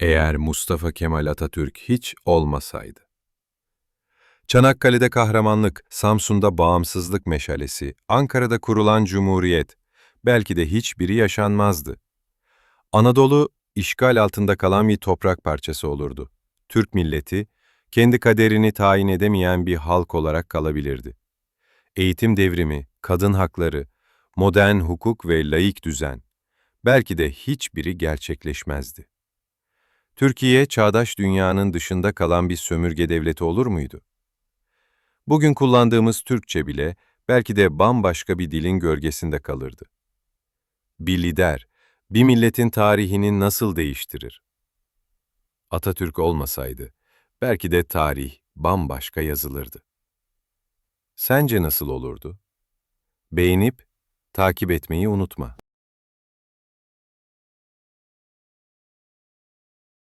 Eğer Mustafa Kemal Atatürk hiç olmasaydı. Çanakkale'de kahramanlık, Samsun'da bağımsızlık meşalesi, Ankara'da kurulan cumhuriyet, belki de hiçbiri yaşanmazdı. Anadolu, işgal altında kalan bir toprak parçası olurdu. Türk milleti, kendi kaderini tayin edemeyen bir halk olarak kalabilirdi. Eğitim devrimi, kadın hakları, modern hukuk ve laik düzen, belki de hiçbiri gerçekleşmezdi. Türkiye, çağdaş dünyanın dışında kalan bir sömürge devleti olur muydu? Bugün kullandığımız Türkçe bile belki de bambaşka bir dilin gölgesinde kalırdı. Bir lider, bir milletin tarihini nasıl değiştirir? Atatürk olmasaydı, belki de tarih bambaşka yazılırdı. Sence nasıl olurdu? Beğenip takip etmeyi unutma.